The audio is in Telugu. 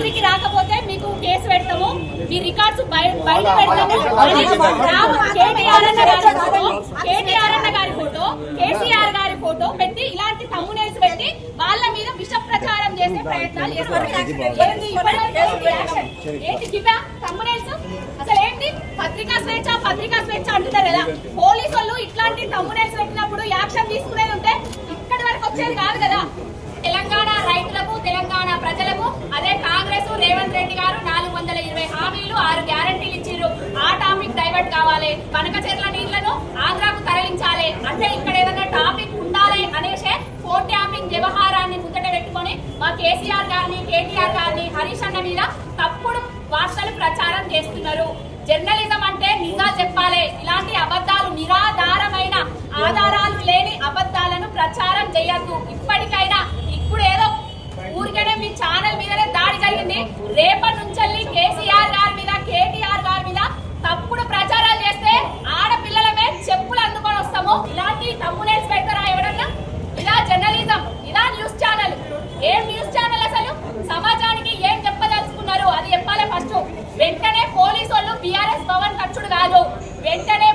రాత్రికి రాకపోతే మీకు కేసు పెడతాము మీ రికార్డ్స్ బయ- బయట పెడతాము. కేటీఆర్ అన్న గారి ఫోటో కేటీఆర్ అన్న గారి ఫోటో కేసీఆర్ గారి ఫోటో పెట్టి ఇలాంటి తమ్మునేల్స్ పెట్టి వాళ్ళ మీద విష ప్రచారం చేసే ప్రయత్నాలు చేస్తారు ఏంటి గివ్వా తమ్మునేల్స్ అసలు ఏంటి? పత్రికా స్వేచ్ఛ పత్రికా స్వేచ్ఛ అంటున్నారు కదా. పోలీసు వాళ్ళు ఇట్లాంటి తమ్మునేల్స్ పెట్టినప్పుడు యాక్షన్ తీసుకునేది ఉంటే ఇక్కడి వరకు వచ్చేది కాదు కదా. డైవర్ట్ కావాలి. కనకచెర్ల నీళ్ళను ఆంధ్రాకు తరలించాలి. అంటే ఇక్కడ ఏదైనా టాపిక్ ఉండాలి అనేసే ఫోర్ ట్యాపింగ్ వ్యవహారాన్ని ముందట పెట్టుకొని మా కేసీఆర్ గారిని కేటీఆర్ గారిని హరీష్ అన్న మీద తప్పుడు వార్తలు ప్రచారం చేస్తున్నారు. జర్నలిజం అంటే నిజాలు చెప్పాలి. ఇలాంటి అబద్ధాలు నిరాధారమైన ఆధారాలు లేని అబద్ధాలను ప్రచారం చేయద్దు. ఇప్పటికైనా ఇప్పుడు ఏదో ఊరికనే మీ ఛానల్ మీదనే దాడి జరిగింది. రేపటి నుంచి కేసీఆర్ గారి మీద కేటీఆర్ గారి మీద తప్పుడు ప్రచారాలు చేస్తే ఆడపిల్లలమే చెప్పులు అందుకొని ఇలాంటి తమ్మునేసి ఇన్స్పెక్టర్ ఎవడన్నా? ఇలా జర్నలిజం ఇలా న్యూస్ ఛానల్. ఏం న్యూస్ ఛానల్ అసలు? సమాజానికి ఏం చెప్పదలుచుకున్నారు అది చెప్పాలి ఫస్ట్. వెంటనే పోలీసు వాళ్ళు బీఆర్ఎస్ భవన్ ఖర్చుడు కాదు. వెంటనే